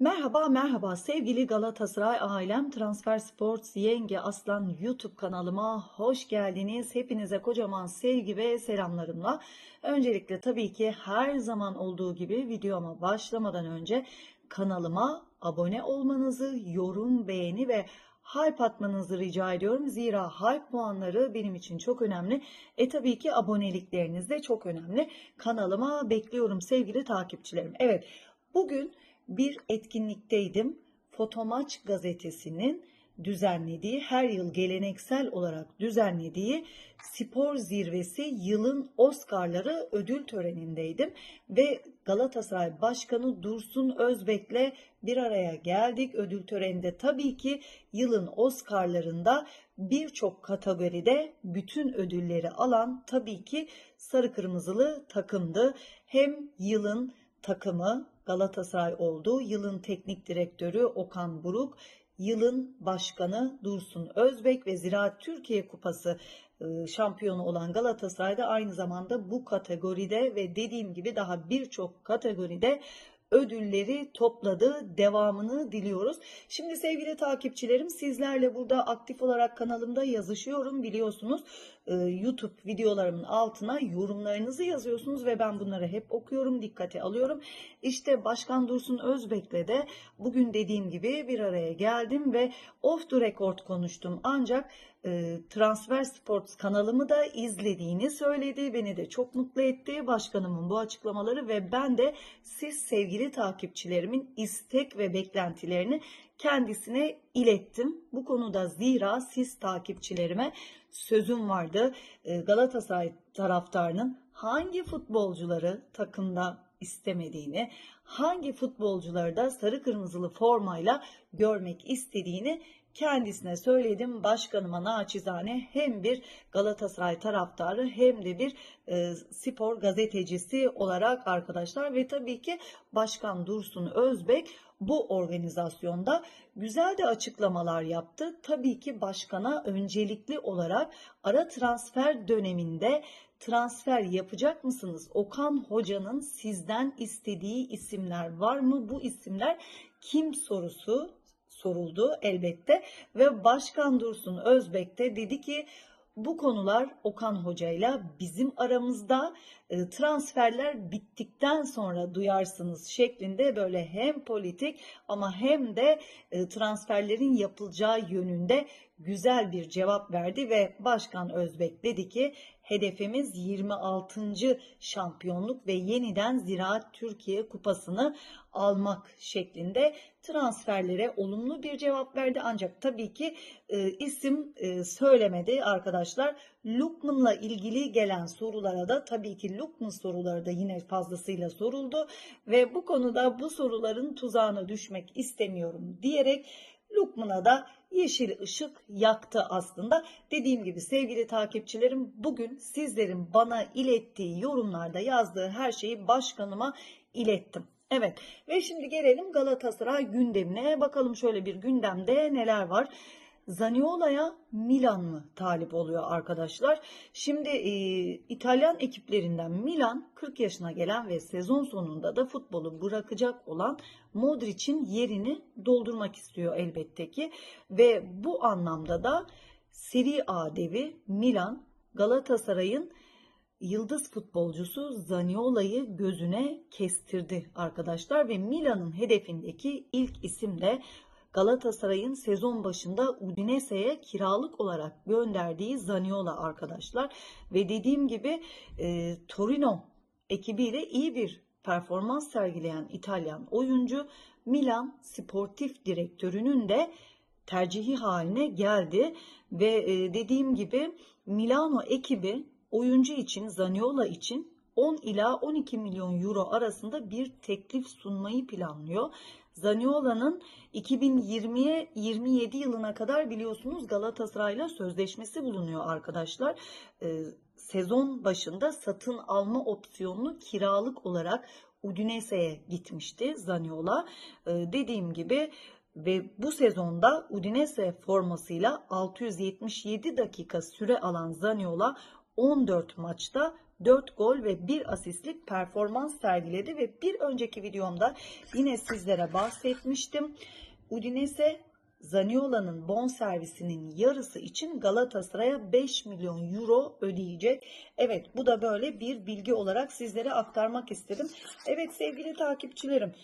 Merhaba merhaba sevgili Galatasaray ailem Transfer Sports Yenge Aslan YouTube kanalıma hoş geldiniz. Hepinize kocaman sevgi ve selamlarımla. Öncelikle tabii ki her zaman olduğu gibi videoma başlamadan önce kanalıma abone olmanızı, yorum, beğeni ve hype atmanızı rica ediyorum. Zira hype puanları benim için çok önemli. E tabii ki abonelikleriniz de çok önemli. Kanalıma bekliyorum sevgili takipçilerim. Evet bugün bir etkinlikteydim. Fotomaç gazetesinin düzenlediği, her yıl geleneksel olarak düzenlediği spor zirvesi yılın Oscar'ları ödül törenindeydim ve Galatasaray Başkanı Dursun Özbek'le bir araya geldik. Ödül töreninde tabii ki yılın Oscar'larında birçok kategoride bütün ödülleri alan tabii ki sarı kırmızılı takımdı. Hem yılın takımı Galatasaray oldu. Yılın teknik direktörü Okan Buruk, yılın başkanı Dursun Özbek ve Ziraat Türkiye Kupası e, şampiyonu olan Galatasaray'da aynı zamanda bu kategoride ve dediğim gibi daha birçok kategoride ödülleri topladı. Devamını diliyoruz. Şimdi sevgili takipçilerim sizlerle burada aktif olarak kanalımda yazışıyorum biliyorsunuz. Ee, YouTube videolarımın altına yorumlarınızı yazıyorsunuz ve ben bunları hep okuyorum, dikkate alıyorum. İşte Başkan Dursun Özbek'le de bugün dediğim gibi bir araya geldim ve off the record konuştum. Ancak e, Transfer Sports kanalımı da izlediğini söyledi. Beni de çok mutlu etti başkanımın bu açıklamaları ve ben de siz sevgili takipçilerimin istek ve beklentilerini kendisine ilettim. Bu konuda zira siz takipçilerime sözüm vardı. Ee, Galatasaray taraftarının hangi futbolcuları takımda istemediğini, hangi futbolcuları da sarı kırmızılı formayla görmek istediğini kendisine söyledim. Başkanıma naçizane hem bir Galatasaray taraftarı hem de bir e, spor gazetecisi olarak arkadaşlar ve tabii ki Başkan Dursun Özbek bu organizasyonda güzel de açıklamalar yaptı. Tabii ki başkana öncelikli olarak ara transfer döneminde transfer yapacak mısınız? Okan Hoca'nın sizden istediği isimler var mı? Bu isimler kim sorusu soruldu elbette. Ve Başkan Dursun Özbek de dedi ki bu konular Okan Hoca ile bizim aramızda e, transferler bittikten sonra duyarsınız şeklinde böyle hem politik ama hem de e, transferlerin yapılacağı yönünde güzel bir cevap verdi ve Başkan Özbek dedi ki hedefimiz 26. şampiyonluk ve yeniden Ziraat Türkiye Kupası'nı almak şeklinde transferlere olumlu bir cevap verdi. Ancak tabii ki e, isim e, söylemedi arkadaşlar. Lukman'la ilgili gelen sorulara da tabii ki Lukman soruları da yine fazlasıyla soruldu ve bu konuda bu soruların tuzağına düşmek istemiyorum diyerek Lukman'a da yeşil ışık yaktı aslında. Dediğim gibi sevgili takipçilerim bugün sizlerin bana ilettiği yorumlarda yazdığı her şeyi başkanıma ilettim. Evet ve şimdi gelelim Galatasaray gündemine. Bakalım şöyle bir gündemde neler var. Zaniola'ya Milan mı talip oluyor arkadaşlar? Şimdi e, İtalyan ekiplerinden Milan 40 yaşına gelen ve sezon sonunda da futbolu bırakacak olan Modric'in yerini doldurmak istiyor elbette ki ve bu anlamda da Serie A devi Milan Galatasaray'ın yıldız futbolcusu Zaniola'yı gözüne kestirdi arkadaşlar ve Milan'ın hedefindeki ilk isim de Galatasaray'ın sezon başında Udinese'ye kiralık olarak gönderdiği Zaniola arkadaşlar. Ve dediğim gibi e, Torino ekibiyle iyi bir performans sergileyen İtalyan oyuncu Milan sportif direktörünün de tercihi haline geldi ve e, dediğim gibi Milano ekibi oyuncu için Zaniola için 10 ila 12 milyon euro arasında bir teklif sunmayı planlıyor. Zaniola'nın 2020'ye 27 yılına kadar biliyorsunuz Galatasaray'la sözleşmesi bulunuyor arkadaşlar. Ee, sezon başında satın alma opsiyonlu kiralık olarak Udinese'ye gitmişti Zaniola. Ee, dediğim gibi ve bu sezonda Udinese formasıyla 677 dakika süre alan Zaniola 14 maçta 4 gol ve 1 asistlik performans sergiledi ve bir önceki videomda yine sizlere bahsetmiştim. Udinese Zaniola'nın bonservisinin yarısı için Galatasaray'a 5 milyon euro ödeyecek. Evet bu da böyle bir bilgi olarak sizlere aktarmak istedim. Evet sevgili takipçilerim.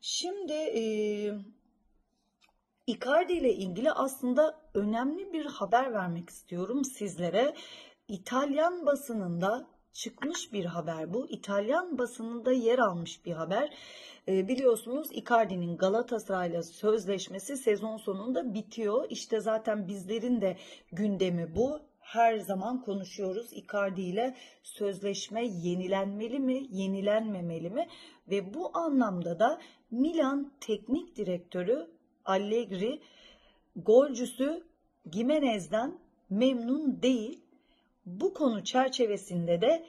Şimdi e, Icardi ile ilgili aslında önemli bir haber vermek istiyorum sizlere. İtalyan basınında çıkmış bir haber bu. İtalyan basınında yer almış bir haber. E, biliyorsunuz Icardi'nin Galatasaray'la sözleşmesi sezon sonunda bitiyor. İşte zaten bizlerin de gündemi bu. Her zaman konuşuyoruz Icardi ile sözleşme yenilenmeli mi, yenilenmemeli mi? Ve bu anlamda da Milan teknik direktörü Allegri golcüsü Gimenez'den memnun değil. Bu konu çerçevesinde de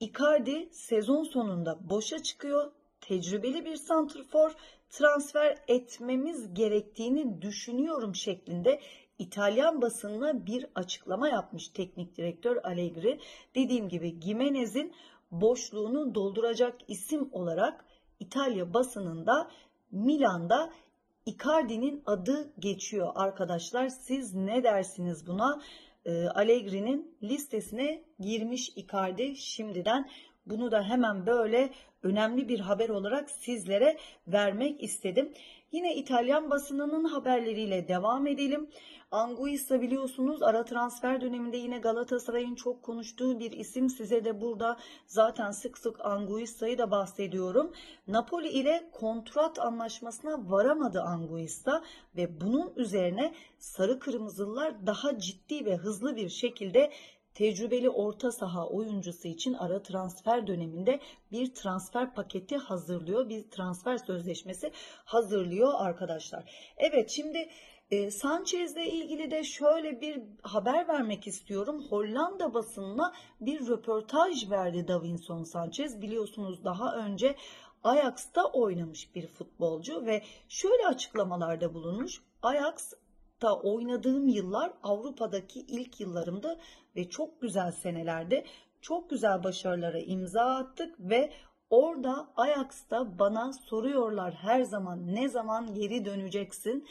Icardi sezon sonunda boşa çıkıyor. Tecrübeli bir santrfor transfer etmemiz gerektiğini düşünüyorum şeklinde İtalyan basınına bir açıklama yapmış teknik direktör Allegri. Dediğim gibi Gimenez'in boşluğunu dolduracak isim olarak İtalya basınında Milan'da Icardi'nin adı geçiyor arkadaşlar. Siz ne dersiniz buna? Allegri'nin listesine girmiş Icardi şimdiden. Bunu da hemen böyle önemli bir haber olarak sizlere vermek istedim. Yine İtalyan basınının haberleriyle devam edelim. Anguissa biliyorsunuz ara transfer döneminde yine Galatasaray'ın çok konuştuğu bir isim. Size de burada zaten sık sık Anguissa'yı da bahsediyorum. Napoli ile kontrat anlaşmasına varamadı Anguissa ve bunun üzerine sarı kırmızılılar daha ciddi ve hızlı bir şekilde tecrübeli orta saha oyuncusu için ara transfer döneminde bir transfer paketi hazırlıyor. Bir transfer sözleşmesi hazırlıyor arkadaşlar. Evet şimdi e, Sanchez'le ilgili de şöyle bir haber vermek istiyorum. Hollanda basınına bir röportaj verdi Davinson Sanchez. Biliyorsunuz daha önce Ajax'ta oynamış bir futbolcu ve şöyle açıklamalarda bulunmuş. Ajax da oynadığım yıllar Avrupa'daki ilk yıllarımdı ve çok güzel senelerde çok güzel başarılara imza attık ve orada Ajax'ta bana soruyorlar her zaman ne zaman geri döneceksin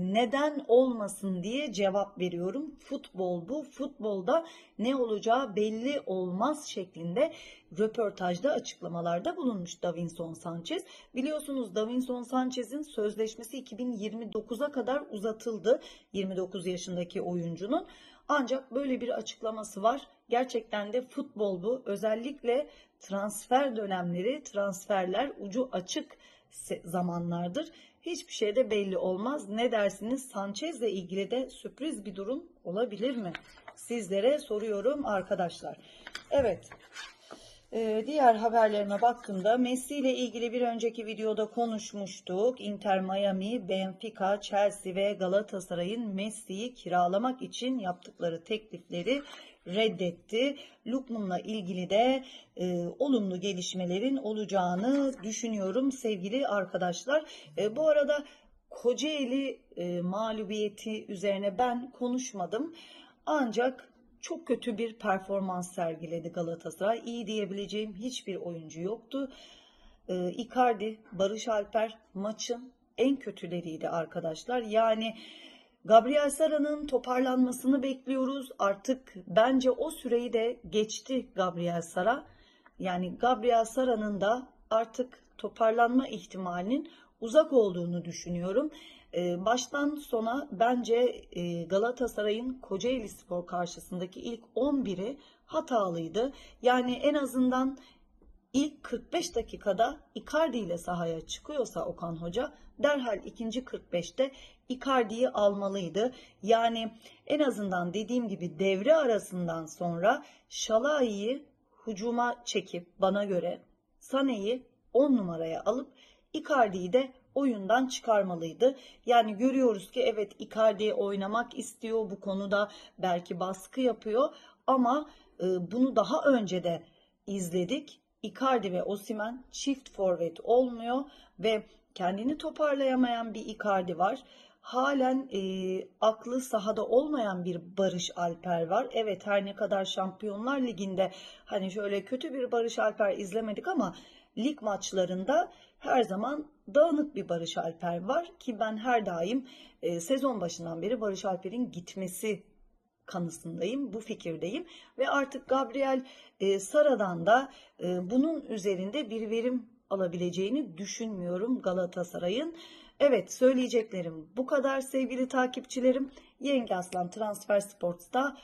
neden olmasın diye cevap veriyorum. Futbol bu. Futbolda ne olacağı belli olmaz şeklinde röportajda açıklamalarda bulunmuş Davinson Sanchez. Biliyorsunuz Davinson Sanchez'in sözleşmesi 2029'a kadar uzatıldı. 29 yaşındaki oyuncunun. Ancak böyle bir açıklaması var. Gerçekten de futbol bu. Özellikle transfer dönemleri, transferler ucu açık zamanlardır. Hiçbir şey de belli olmaz. Ne dersiniz? Sanchez ile ilgili de sürpriz bir durum olabilir mi? Sizlere soruyorum arkadaşlar. Evet. Ee, diğer haberlerime baktığımda Messi ile ilgili bir önceki videoda konuşmuştuk. Inter Miami, Benfica, Chelsea ve Galatasaray'ın Messi'yi kiralamak için yaptıkları teklifleri reddetti. Lukman'la ilgili de e, olumlu gelişmelerin olacağını düşünüyorum sevgili arkadaşlar. E, bu arada Kocaeli e, mağlubiyeti üzerine ben konuşmadım. Ancak çok kötü bir performans sergiledi Galatasaray. İyi diyebileceğim hiçbir oyuncu yoktu. E, Icardi, Barış Alper maçın en kötüleriydi arkadaşlar. Yani Gabriel Sara'nın toparlanmasını bekliyoruz. Artık bence o süreyi de geçti Gabriel Sara. Yani Gabriel Sara'nın da artık toparlanma ihtimalinin uzak olduğunu düşünüyorum. Ee, baştan sona bence e, Galatasaray'ın Kocaeli Spor karşısındaki ilk 11'i hatalıydı. Yani en azından ilk 45 dakikada Icardi ile sahaya çıkıyorsa Okan Hoca derhal ikinci 45'te Icardi'yi almalıydı. Yani en azından dediğim gibi devre arasından sonra Şalai'yi hücuma çekip bana göre Sane'yi 10 numaraya alıp Icardi'yi de oyundan çıkarmalıydı. Yani görüyoruz ki evet Icardi oynamak istiyor bu konuda belki baskı yapıyor ama e, bunu daha önce de izledik. Icardi ve Osimen çift forvet olmuyor ve kendini toparlayamayan bir Icardi var. halen e, aklı sahada olmayan bir Barış Alper var. Evet her ne kadar Şampiyonlar Ligi'nde hani şöyle kötü bir Barış Alper izlemedik ama lig maçlarında her zaman dağınık bir Barış Alper var ki ben her daim e, sezon başından beri Barış Alper'in gitmesi kanısındayım, bu fikirdeyim ve artık Gabriel e, Sara'dan da e, bunun üzerinde bir verim alabileceğini düşünmüyorum Galatasaray'ın. Evet söyleyeceklerim bu kadar sevgili takipçilerim. Yenge Aslan Transfer Sports'ta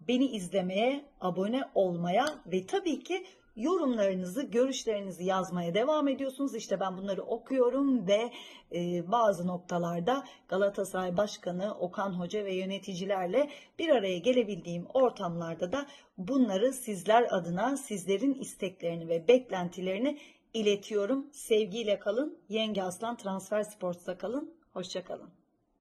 beni izlemeye, abone olmaya ve tabii ki yorumlarınızı, görüşlerinizi yazmaya devam ediyorsunuz. İşte ben bunları okuyorum ve e, bazı noktalarda Galatasaray Başkanı Okan Hoca ve yöneticilerle bir araya gelebildiğim ortamlarda da bunları sizler adına, sizlerin isteklerini ve beklentilerini iletiyorum. Sevgiyle kalın. Yenge Aslan Transfer Sports'ta kalın. Hoşçakalın.